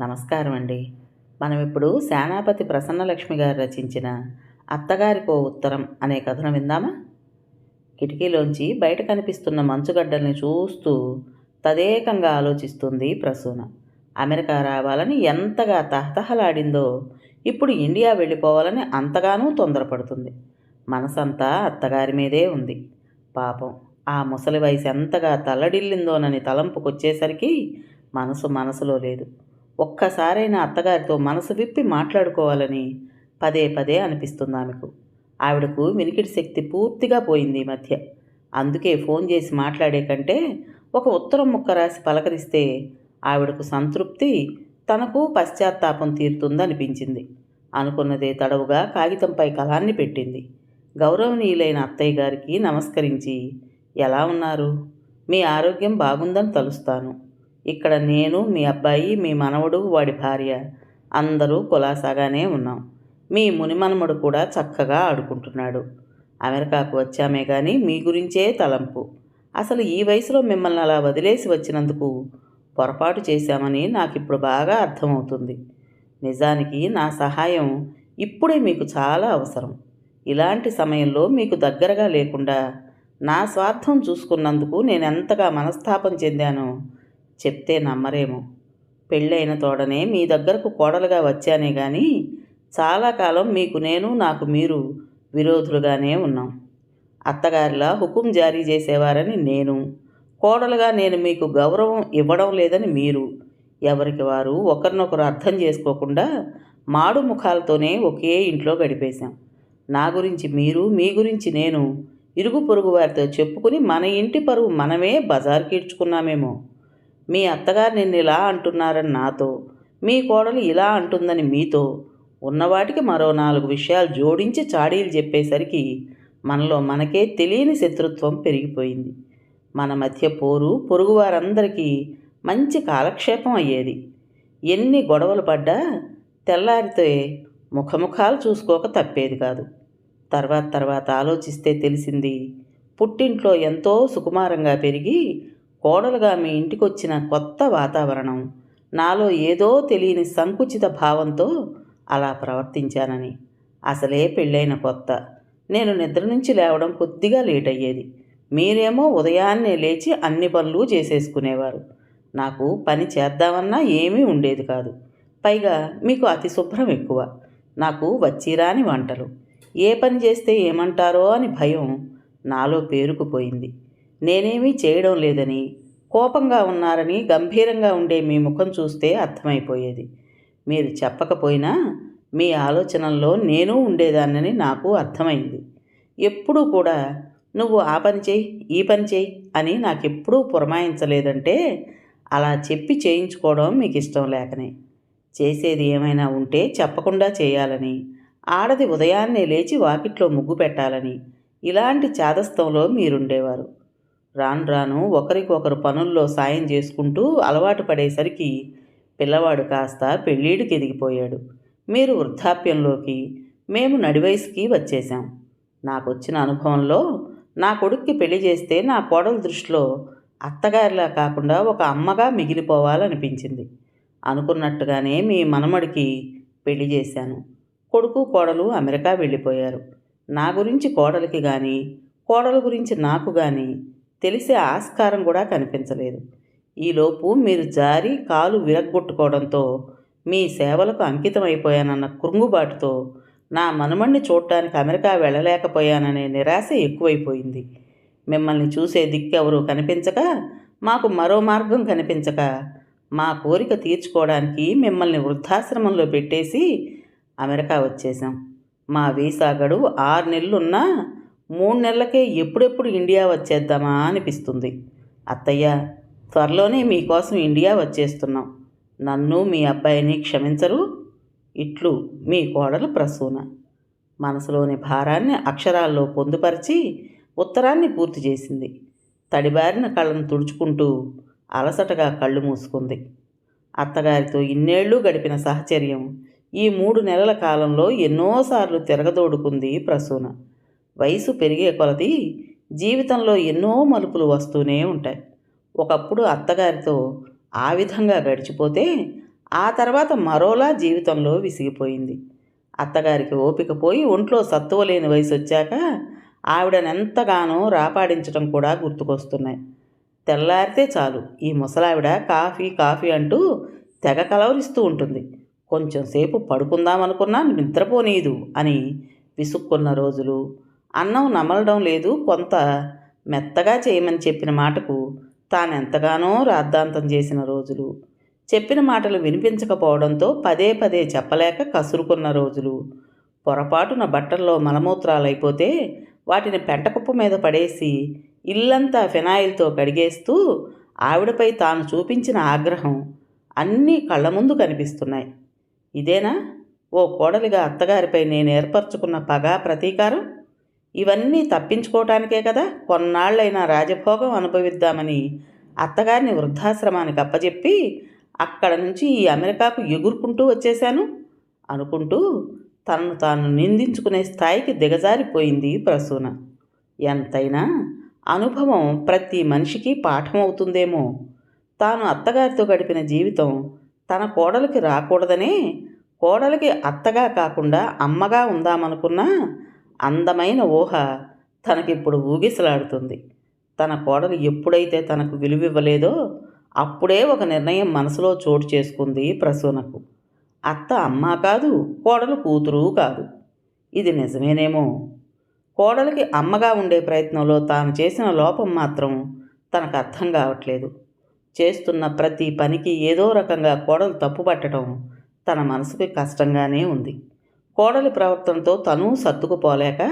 నమస్కారం అండి మనం ఇప్పుడు సేనాపతి ప్రసన్నలక్ష్మి గారు రచించిన అత్తగారికో ఉత్తరం అనే కథను విందామా? కిటికీలోంచి బయట కనిపిస్తున్న మంచుగడ్డల్ని చూస్తూ తదేకంగా ఆలోచిస్తుంది ప్రసూన. అమెరికా రావాలని ఎంతగా తహతహలాడిందో ఇప్పుడు ఇండియా వెళ్ళిపోవాలని అంతగానూ తొందరపడుతుంది. మనసంతా అత్తగారి మీదే ఉంది. పాపం ఆ ముసలి వయసు ఎంతగా తల్లడిల్లిందోనని తలంపుకొచ్చేసరికి మనసు మనసులో లేదు. ఒక్కసారైనా అత్తగారితో మనసు విప్పి మాట్లాడుకోవాలని పదే పదే అనిపిస్తుంది ఆమెకు ఆవిడకు వినికిడి శక్తి పూర్తిగా పోయింది ఈ మధ్య. అందుకే ఫోన్ చేసి మాట్లాడే కంటే ఒక ఉత్తరం ముక్క రాసి పలకరిస్తే ఆవిడకు సంతృప్తి తనకు పశ్చాత్తాపం తీరుతుందనిపించింది. అనుకున్నదే తడవుగా కాగితంపై కలాన్ని పెట్టింది. గౌరవనీయులైన అత్తయ్య గారికి నమస్కరించి ఎలా ఉన్నారు? మీ ఆరోగ్యం బాగుందని తలుస్తాను. ఇక్కడ నేను మీ అబ్బాయి మీ మనవడు వాడి భార్య అందరూ కులాసాగానే ఉన్నాం. మీ మునిమనమడు కూడా చక్కగా ఆడుకుంటున్నాడు. అమెరికాకు వచ్చామే కానీ మీ గురించే తలంపు. అసలు ఈ వయసులో మిమ్మల్ని అలా వదిలేసి వచ్చినందుకు పొరపాటు చేశామని నాకు ఇప్పుడు బాగా అర్థమవుతుంది. నిజానికి నా సహాయం ఇప్పుడే మీకు చాలా అవసరం. ఇలాంటి సమయంలో మీకు దగ్గరగా లేకుండా నా స్వార్థం చూసుకున్నందుకు నేను ఎంతగా మనస్తాపం చెందానో చెప్తే నమ్మరేమో. పెళ్ళైన తోడనే మీ దగ్గరకు కోడలుగా వచ్చానే కానీ చాలా కాలం మీకు నేను నాకు మీరు విరోధులుగానే ఉన్నాం. అత్తగారిలా హుకుం జారీ చేసేవారని నేను. కోడలుగా నేను మీకు గౌరవం ఇవ్వడం లేదని మీరు. ఎవరికి వారు ఒకరినొకరు అర్థం చేసుకోకుండా మాడు ముఖాలతోనే ఒకే ఇంట్లో గడిపేశాం. నా గురించి మీరు మీ గురించి నేను ఇరుగు పొరుగు వారితో చెప్పుకుని మన ఇంటి పరువు మనమే బజార్కి ఇడ్చుకున్నామేమో మీ అత్తగారు నిన్ను ఇలా అంటున్నారని నాతో మీ కోడలు ఇలా అంటుందని మీతో ఉన్నవాటికి మరో నాలుగు విషయాలు జోడించి చాడీలు చెప్పేసరికి మనలో మనకే తెలియని శత్రుత్వం పెరిగిపోయింది. మన మధ్య పోరు పొరుగువారందరికీ మంచి కాలక్షేపం అయ్యేది. ఎన్ని గొడవలు పడ్డా తెల్లారితే ముఖముఖాలు చూసుకోక తప్పేది కాదు. తర్వాత తర్వాత ఆలోచిస్తే తెలిసింది పుట్టింట్లో ఎంతో సుకుమారంగా పెరిగి కోడలుగా మీ ఇంటికొచ్చిన కొత్త వాతావరణం. నాలో ఏదో తెలియని సంకుచిత భావంతో అలా ప్రవర్తించానని. అసలే పెళ్ళైన కొత్త. నేను నిద్ర నుంచి లేవడం కొద్దిగా లేట్ అయ్యేది మీరేమో ఉదయాన్నే లేచి అన్ని పనులు చేసేసుకునేవారు. నాకు పని చేద్దామన్నా ఏమీ ఉండేది కాదు. పైగా మీకు అతి శుభ్రం ఎక్కువ. నాకు వచ్చిరాని వంటలు. ఏ పని చేస్తే ఏమంటారో అని భయం నాలో పేరుకుపోయింది. నేనేమీ చేయడం లేదని కోపంగా ఉన్నారని గంభీరంగా ఉండే మీ ముఖం చూస్తే అర్థమైపోయేది. మీరు చెప్పకపోయినా మీ ఆలోచనల్లో నేను ఉండేదాన్నని నాకు అర్థమైంది. ఎప్పుడూ కూడా నువ్వు ఆ పని చేయి ఈ పని చేయి అని నాకెప్పుడూ పురమాయించలేదంటే అలా చెప్పి చేయించుకోవడం మీకు ఇష్టం లేకనే. చేసేది ఏమైనా ఉంటే చెప్పకుండా చేయాలని ఆడది ఉదయాన్నే లేచి వాకిట్లో ముగ్గు పెట్టాలని ఇలాంటి చాదస్తంలో మీరుండేవారు. రాను రాను ఒకరికొకరు పనుల్లో సాయం చేసుకుంటూ అలవాటు పడేసరికి పిల్లవాడు కాస్త పెళ్ళీడికి ఎదిగిపోయాడు. మీరు వృద్ధాప్యంలోకి మేము నడివయసుకి వచ్చేసాం నాకు వచ్చిన అనుభవంలో నా కొడుక్కి పెళ్ళి చేస్తే నా కోడల దృష్టిలో అత్తగారిలా కాకుండా ఒక అమ్మగా మిగిలిపోవాలనిపించింది. అనుకున్నట్టుగానే మీ మనమడికి పెళ్ళి చేశాను. కొడుకు కోడలు అమెరికా వెళ్ళిపోయారు. నా గురించి కోడలికి కానీ కోడల గురించి నాకు కానీ తెలిసే ఆస్కారం కూడా కనిపించలేదు. ఈలోపు మీరు జారి కాలు విరగ్గొట్టుకోవడంతో మీ సేవలకు అంకితమైపోయానన్న కృంగుబాటుతో నా మనుమణ్ణి చూడటానికి అమెరికా వెళ్ళలేకపోయాననే నిరాశ ఎక్కువైపోయింది. మిమ్మల్ని చూసే దిక్కెవరూ కనిపించక మాకు మరో మార్గం కనిపించక మా కోరిక తీర్చుకోవడానికి మిమ్మల్ని వృద్ధాశ్రమంలో పెట్టేసి అమెరికా వచ్చేసాం మా వీసా గడువు ఆరు నెలలున్నా మూడు నెలలకే ఎప్పుడెప్పుడు ఇండియా వచ్చేద్దామా అనిపిస్తుంది. అత్తయ్య త్వరలోనే మీకోసం ఇండియా వచ్చేస్తున్నాం. నన్ను మీ అబ్బాయిని క్షమించరు. ఇట్లు మీ కోడలు ప్రసూన. మనసులోని భారాన్ని అక్షరాల్లో పొందుపరిచి ఉత్తరాన్ని పూర్తి చేసింది. తడిబారిన కళ్ళను తుడుచుకుంటూ అలసటగా కళ్ళు మూసుకుంది. అత్తగారితో ఇన్నేళ్ళు గడిపిన సహచర్యం ఈ మూడు నెలల కాలంలో ఎన్నోసార్లు తిరగదోడుకుంది ప్రసూన. వయసు పెరిగే కొలది జీవితంలో ఎన్నో మలుపులు వస్తూనే ఉంటాయి. ఒకప్పుడు అత్తగారితో ఆ విధంగా గడిచిపోతే ఆ తర్వాత మరోలా జీవితంలో విసిగిపోయింది. అత్తగారికి ఓపిక పోయి ఒంట్లో సత్తువలేని వయసు వచ్చాక ఆవిడనెంతగానో రాపాడించడం కూడా గుర్తుకొస్తున్నాయి. తెల్లారితే చాలు ఈ ముసలావిడ కాఫీ కాఫీ అంటూ తెగ కలవరిస్తూ ఉంటుంది. కొంచెం సేపు పడుకుందామనుకున్నా నిద్రపోనీదు అని విసుక్కున్న రోజులు అన్నం నమలడం లేదు కొంత మెత్తగా చేయమని చెప్పిన మాటకు తానెంతగానో రాద్ధాంతం చేసిన రోజులు. చెప్పిన మాటలు వినిపించకపోవడంతో పదే పదే చెప్పలేక కసురుకున్న రోజులు. పొరపాటున బట్టల్లో మలమూత్రాలైపోతే వాటిని పెంటకుప్ప మీద పడేసి ఇల్లంతా ఫినాయిల్తో కడిగేస్తూ ఆవిడపై తాను చూపించిన ఆగ్రహం అన్నీ కళ్ళ ముందు కనిపిస్తున్నాయి. ఇదేనా? ఓ కోడలిగా అత్తగారిపై నేను ఏర్పరచుకున్న పగా ప్రతీకారం? ఇవన్నీ తప్పించుకోవటానికే కదా కొన్నాళ్ళైనా రాజభోగం అనుభవిద్దామని అత్తగారిని వృద్ధాశ్రమానికి అప్పచెప్పి అక్కడ నుంచి ఈ అమెరికాకు ఎగురుకుంటూ వచ్చేశాను. అనుకుంటూ తనను తాను నిందించుకునే స్థాయికి దిగజారిపోయింది ప్రసూన. ఎంతైనా అనుభవం ప్రతి మనిషికి పాఠం అవుతుందేమో తాను అత్తగారితో గడిపిన జీవితం తన కోడలికి రాకూడదనే కోడలికి అత్తగా కాకుండా అమ్మగా ఉందామనుకున్నా అందమైన ఊహ తనకిప్పుడు ఊగిసలాడుతుంది. తన కోడలు ఎప్పుడైతే తనకు విలువివ్వలేదో అప్పుడే ఒక నిర్ణయం మనసులో చోటు చేసుకుంది ప్రసూనకు. అత్త అమ్మ కాదు కోడలు కూతురు కాదు. ఇది నిజమేనేమో? కోడలికి అమ్మగా ఉండే ప్రయత్నంలో తాను చేసిన లోపం మాత్రం తనకు అర్థం కావట్లేదు. చేస్తున్న ప్రతి పనికి ఏదో రకంగా కోడలు తప్పుపట్టడం తన మనసుకి కష్టంగానే ఉంది. కోడలి ప్రవర్తనతో తను సర్దుకుపోలేక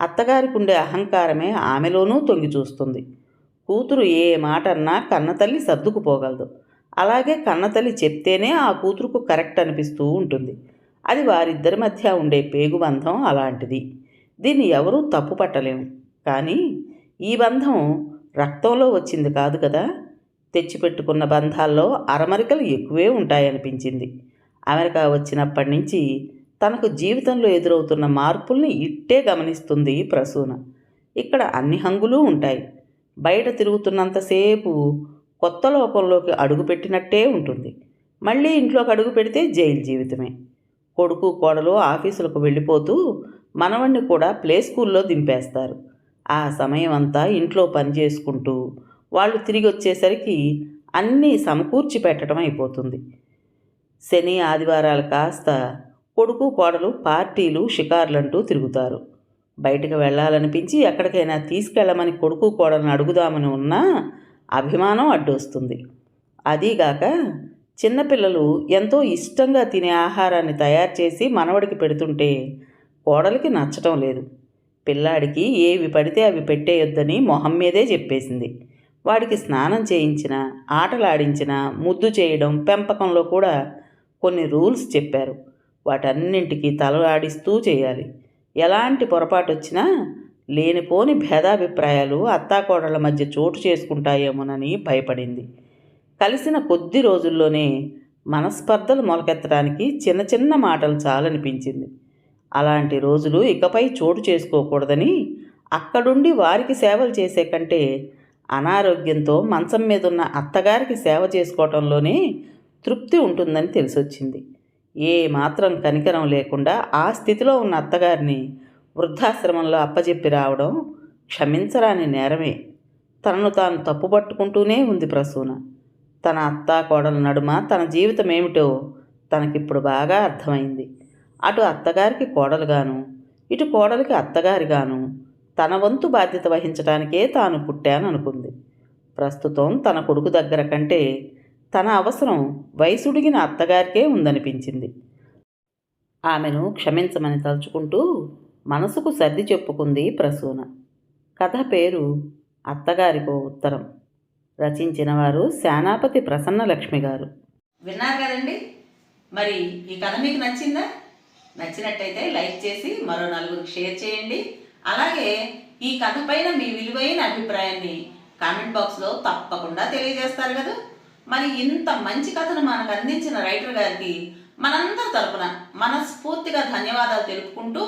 అత్తగారికి ఉండే అహంకారమే ఆమెలోనూ తొంగి చూస్తుంది. కూతురు ఏ మాట అన్నా కన్నతల్లి సర్దుకుపోగలదు. అలాగే కన్నతల్లి చెప్తేనే ఆ కూతురుకు కరెక్ట్ అనిపిస్తూ ఉంటుంది. అది వారిద్దరి మధ్య ఉండే పేగుబంధం అలాంటిది. దీన్ని ఎవరూ తప్పు పట్టలేము. కానీ ఈ బంధం రక్తంలో వచ్చింది కాదు కదా? తెచ్చిపెట్టుకున్న బంధాల్లో అరమరికలు ఎక్కువే ఉంటాయనిపించింది. అమెరికా వచ్చినప్పటి నుంచి తనకు జీవితంలో ఎదురవుతున్న మార్పుల్ని ఇట్టే గమనిస్తుంది ప్రసూన. ఇక్కడ అన్ని హంగులు ఉంటాయి. బయట తిరుగుతున్నంతసేపు కొత్త లోకంలోకి అడుగుపెట్టినట్టే ఉంటుంది. మళ్ళీ ఇంట్లోకి అడుగు పెడితే జైలు జీవితమే. కొడుకు కోడలు ఆఫీసులకు వెళ్ళిపోతూ మనవణ్ణి కూడా ప్లే స్కూల్లో దింపేస్తారు. ఆ సమయం అంతా ఇంట్లో పని చేసుకుంటూ వాళ్ళు తిరిగి వచ్చేసరికి అన్నీ సమకూర్చి పెట్టడం అయిపోతుంది. శని ఆదివారాలు కాస్త కొడుకు కోడలు పార్టీలు షికార్లంటూ తిరుగుతారు. బయటకు వెళ్ళాలనిపించి ఎక్కడికైనా తీసుకెళ్ళమని కొడుకు కోడలను అడుగుదామని ఉన్నా అభిమానం అడ్డొస్తుంది. అదీగాక చిన్నపిల్లలు ఎంతో ఇష్టంగా తినే ఆహారాన్ని తయారు చేసి మనవడికి పెడుతుంటే కోడలికి నచ్చటం లేదు. పిల్లాడికి ఏవి పడితే అవి పెట్టేయొద్దని మొహం మీదే చెప్పేసింది. వాడికి స్నానం చేయించిన ఆటలాడించిన ముద్దు చేయడం పెంపకంలో కూడా కొన్ని రూల్స్ చెప్పారు. వాటన్నింటికి తల ఆడిస్తూ చేయాలి. ఎలాంటి పొరపాటు వచ్చినా లేనిపోని భేదాభిప్రాయాలు అత్తాకోడళ్ళ మధ్య చోటు చేసుకుంటాయేమోనని భయపడింది. కలిసిన కొద్ది రోజుల్లోనే మనస్పర్ధలు మొలకెత్తడానికి చిన్న చిన్న మాటలు చాలనిపించింది. అలాంటి రోజులు ఇకపై చోటు చేసుకోకూడదని అక్కడుండి వారికి సేవలు చేసే కంటే అనారోగ్యంతో మంచం మీద ఉన్న అత్తగారికి సేవ చేసుకోవటంలోనే తృప్తి ఉంటుందని తెలిసొచ్చింది. ఏ మాత్రం కనికరం లేకుండా ఆ స్థితిలో ఉన్న అత్తగారిని వృద్ధాశ్రమంలో అప్పజెప్పి రావడం క్షమించరాని నేరమే. తనను తాను తప్పుపట్టుకుంటూనే ఉంది ప్రసూన. తన అత్త కోడల నడుమ తన జీవితం ఏమిటో తనకిప్పుడు బాగా అర్థమైంది. అటు అత్తగారికి కోడలుగాను ఇటు కోడలికి అత్తగారిగాను తన వంతు బాధ్యత వహించడానికే తాను పుట్టాననుకుంది. ప్రస్తుతం తన కొడుకు దగ్గర కంటే తన అవసరం వయసుడిగిన అత్తగారికే ఉందనిపించింది. ఆమెను క్షమించమని తలుచుకుంటూ మనసుకు సర్ది చెప్పుకుంది ప్రసూన. కథ పేరు అత్తగారికో ఉత్తరం. రచించిన వారు సేనాపతి ప్రసన్నలక్ష్మి గారు. విన్నారు కదండి? మరి ఈ కథ మీకు నచ్చిందా? నచ్చినట్టయితే లైక్ చేసి మరో నలుగురికి షేర్ చేయండి. అలాగే ఈ కథ పైన మీ విలువైన అభిప్రాయాన్ని కామెంట్ బాక్స్లో తప్పకుండా తెలియజేస్తారు కదా. మరి ఇంత మంచి కథను మనకు అందించిన రైటర్ గారికి మనందరి తరపున మనస్ఫూర్తిగా ధన్యవాదాలు తెలుపుకుంటూ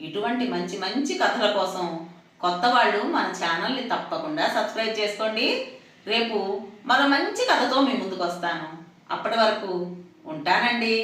ఇటువంటి మంచి మంచి కథల కోసం కొత్త వాళ్ళు మన ఛానల్ని తప్పకుండా సబ్స్క్రైబ్ చేసుకోండి. రేపు మరో మంచి కథతో మీ ముందుకు వస్తాను. అప్పటి వరకు ఉంటానండి.